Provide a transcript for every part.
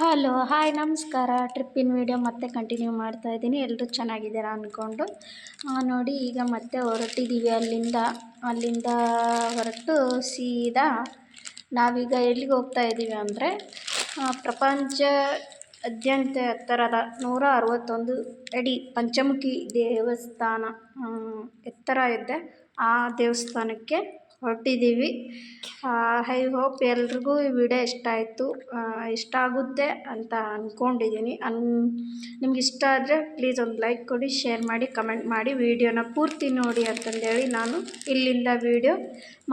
Hello hi ನಮಸ್ಕಾರ. ಟ್ರಿಪ್ಪಿನ video ಮತ್ತೆ continue ಮಾಡ್ತಾ ಇದ್ದೀನಿ. ಎಲ್ಲರೂ ಚೆನ್ನಾಗಿದ್ದೀರಾ ಅಂದ್ಕೊಂಡು ನೋಡಿ, ಈಗ ಮತ್ತೆ ಹೊರಟಿದ್ದೀವಿ. ಅಲ್ಲಿಂದ ಅಲ್ಲಿಂದ ಹೊರಟು ಸೀದಾ ನಾವೀಗ ಎಲ್ಲಿಗೆ ಹೋಗ್ತಾ ಇದ್ದೀವಿ ಅಂದರೆ ಪ್ರಪಂಚ ಅದ್ಯಂತ ಎತ್ತರದ ನೂರ ಅರವತ್ತೊಂದು ಅಡಿ ಪಂಚಮುಖಿ ದೇವಸ್ಥಾನ ಎತ್ತರ ಇದೆ. ಆ ದೇವಸ್ಥಾನಕ್ಕೆ ಹೊರಟಿದ್ದೀವಿ. ಐ ಹೋಪ್ ಎಲ್ರಿಗೂ ಈ ವಿಡಿಯೋ ಇಷ್ಟ ಆಯಿತು. ಇಷ್ಟ ಆಗುತ್ತೆ ಅಂತ ಅಂದ್ಕೊಂಡಿದ್ದೀನಿ ಅನ್, ನಿಮ್ಗೆ ಇಷ್ಟ ಆದರೆ ಪ್ಲೀಸ್ ಒಂದು ಲೈಕ್ ಕೊಡಿ ಶೇರ್ ಮಾಡಿ ಕಮೆಂಟ್ ಮಾಡಿ. ವೀಡಿಯೋನ ಪೂರ್ತಿ ನೋಡಿ ಅಂತಂದೇಳಿ ನಾನು ಇಲ್ಲಿಂದ ವೀಡಿಯೋ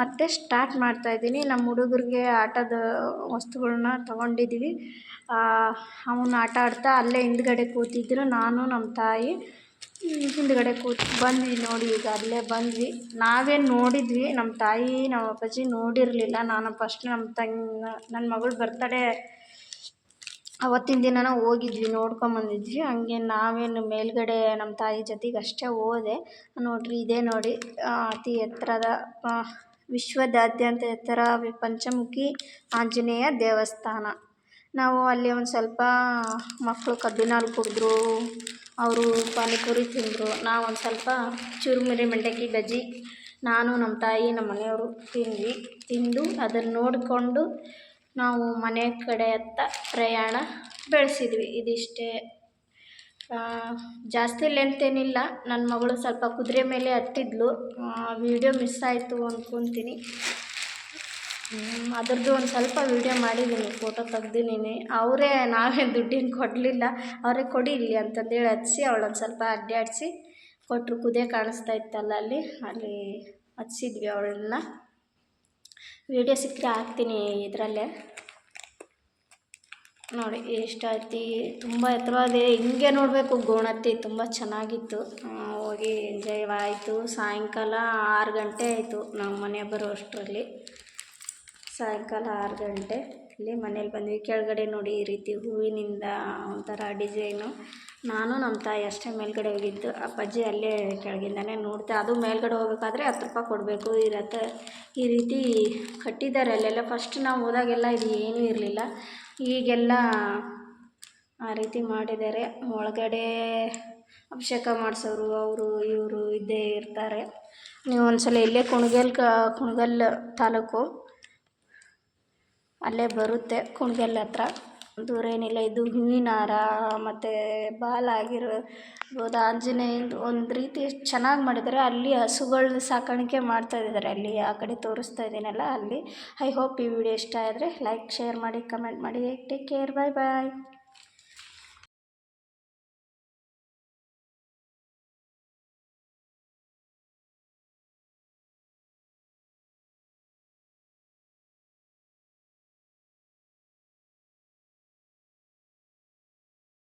ಮತ್ತೆ ಸ್ಟಾರ್ಟ್ ಮಾಡ್ತಾಯಿದ್ದೀನಿ ನಮ್ಮ ಹುಡುಗರಿಗೆ ಆಟದ ವಸ್ತುಗಳನ್ನ ತೊಗೊಂಡಿದ್ದೀವಿ. ಅವನು ಆಟ ಆಡ್ತಾ ಅಲ್ಲೇ ಹಿಂದ್ಗಡೆ ಕೂತಿದ್ರು. ನಾನು, ನಮ್ಮ ತಾಯಿ ಹಿಂದ್ಗಡೆ ಕೂತು ಬಂದ್ವಿ ನೋಡಿ, ಈಗ ಅಲ್ಲೇ ಬಂದ್ವಿ. ನಾವೇ ನೋಡಿದ್ವಿ ನಮ್ಮ ತಾಯಿ ನಮ್ಮ ಅಪ್ಪಾಜಿ ನೋಡಿರಲಿಲ್ಲ. ನಾನು ಫಸ್ಟ್ ನಮ್ಮ ತಂಗ ನನ್ನ ಮಗಳು ಬರ್ತಡೇ ಅವತ್ತಿನ ದಿನನ ಹೋಗಿದ್ವಿ ನೋಡ್ಕೊಂಬಂದಿದ್ವಿ ಹಂಗೆ ನಾವೇನು ಮೇಲುಗಡೆ ನಮ್ಮ ತಾಯಿ ಜೊತೆಗೆ ಅಷ್ಟೇ ಹೋದೆ. ನೋಡಿರಿ, ಇದೇ ನೋಡಿ ಅತಿ ಎತ್ತರದ ವಿಶ್ವದಾದ್ಯಂತ ಎತ್ತರ ಪಂಚಮುಖಿ ಆಂಜನೇಯ ದೇವಸ್ಥಾನ. ನಾವು ಅಲ್ಲಿ ಒಂದು ಸ್ವಲ್ಪ ಮಕ್ಕಳು ಕಬ್ಬಿನಲ್ಲಿ ಕುಡಿದ್ರು ಅವರು ಪಾನಿಪುರಿ ತಿಂದರು. ನಾವು ಒಂದು ಸ್ವಲ್ಪ ಚುರುಮುರಿ, ಮಂಡಕ್ಕಿ, ಬಜ್ಜಿ, ನಾನು ನಮ್ಮ ತಾಯಿ ನಮ್ಮ ಮನೆಯವರು ತಿಂದ್ವಿ. ತಿಂದು ಅದನ್ನು ನೋಡಿಕೊಂಡು ನಾವು ಮನೆ ಕಡೆಯತ್ತ ಪ್ರಯಾಣ ಬೆಳೆಸಿದ್ವಿ. ಇದಿಷ್ಟೇ. ಜಾಸ್ತಿ ಲೆಂತ್ ಏನಿಲ್ಲ ನನ್ನ ಮಗಳು ಸ್ವಲ್ಪ ಕುದುರೆ ಮೇಲೆ ಹತ್ತಿದ್ಲು. ವೀಡಿಯೋ ಮಿಸ್ ಆಯಿತು ಅಂದ್ಕೊತೀನಿ ಅದ್ರದ್ದು ಒಂದು ಸ್ವಲ್ಪ ವೀಡಿಯೋ ಮಾಡಿದ್ದೀನಿ ಫೋಟೋ ತೆಗ್ದಿದ್ದೀನಿ ಅವರೇ ನಾವೇ ದುಡ್ಡೇನು ಕೊಡಲಿಲ್ಲ, ಅವರೇ ಕೊಡಿ ಇಲ್ಲಿ ಅಂತಂದೇಳಿ ಅವ್ಳ ಒಂದು ಸ್ವಲ್ಪ ಅಡ್ಡಾಡಿಸಿ ಕೊಟ್ಟರು ಕುದೇ ಕಾಣಿಸ್ತಾ ಇತ್ತಲ್ಲ ಅಲ್ಲಿ ಅಲ್ಲಿ ಹಚ್ಚಿದ್ವಿ ಅವಳನ್ನ. ವೀಡಿಯೋ ಸಿಕ್ಕರೆ ಹಾಕ್ತೀನಿ ಇದರಲ್ಲೇ. ನೋಡಿ ಎಷ್ಟಾಯ್ತು ತುಂಬ ಎತ್ತರವಾದ, ಹಿಂಗೆ ನೋಡಬೇಕು ಗೋಣತ್ತಿ ತುಂಬ ಚೆನ್ನಾಗಿತ್ತು. ಹೋಗಿ ಎಂಜಾಯ್ ಆಯಿತು. ಸಾಯಂಕಾಲ ಆರು ಗಂಟೆ ಆಯಿತು, ನಮ್ಮ ಮನೆ ಬರೋ ಅಷ್ಟರಲ್ಲಿ ಸಾಯಂಕಾಲ ಆರು ಗಂಟೆ ಇಲ್ಲಿ ಮನೇಲಿ ಬಂದ್ವಿ. ಕೆಳಗಡೆ ನೋಡಿ ಈ ರೀತಿ ಹೂವಿನಿಂದ ಒಂಥರ ಡಿಸೈನು. ನಾನು ನಮ್ಮ ತಾಯಿ ಅಷ್ಟೇ ಮೇಲ್ಗಡೆ ಹೋಗಿದ್ದು. ಅಪ್ಪಾಜಿ ಅಲ್ಲೇ ಕೆಳಗಿಂದನೇ ನೋಡ್ತೆ, ಅದು ಮೇಲ್ಗಡೆ ಹೋಗ್ಬೇಕಾದ್ರೆ ಹತ್ತು ರೂಪಾಯಿ ಕೊಡಬೇಕು. ಇರತ್ತೆ ಈ ರೀತಿ ಕಟ್ಟಿದ್ದಾರೆ ಅಲ್ಲೆಲ್ಲ. ಫಸ್ಟ್ ನಾವು ಹೋದಾಗೆಲ್ಲ ಇದು ಏನೂ ಇರಲಿಲ್ಲ. ಈಗೆಲ್ಲ ಆ ರೀತಿ ಮಾಡಿದ್ದಾರೆ. ಒಳಗಡೆ ಅಭಿಷೇಕ ಮಾಡಿಸೋರು, ಅವರು, ಇವರು ಇದ್ದೇ ಇರ್ತಾರೆ. ನೀವು ಒಂದ್ಸಲ ಇಲ್ಲೇ ಕುಣಗಲ್ ಕ ಕುಣಗಲ್ ತಾಲೂಕು ಅಲ್ಲೇ ಬರುತ್ತೆ ಕುಣಿಗಲ್ ಹತ್ರ. ದೂರ ಏನಿಲ್ಲ, ಇದು ಹೂವಿನ ಹಾರ ಮತ್ತು ಬಾಲಾಗಿರ್ಬೋದು ಆಂಜನೇಯಂದು ಒಂದು ರೀತಿ ಚೆನ್ನಾಗಿ ಮಾಡಿದ್ದಾರೆ ಅಲ್ಲಿ ಹಸುಗಳ್ನ ಸಾಕಾಣಿಕೆ ಮಾಡ್ತಾ ಇದ್ದಾರೆ ಅಲ್ಲಿ ಆ ಕಡೆ ತೋರಿಸ್ತಾ ಇದ್ದೀನಲ್ಲ ಅಲ್ಲಿ. ಐ ಹೋಪ್ ಈ ವಿಡಿಯೋ ಇಷ್ಟ ಆದರೆ ಲೈಕ್ ಶೇರ್ ಮಾಡಿ ಕಮೆಂಟ್ ಮಾಡಿ. Take care bye bye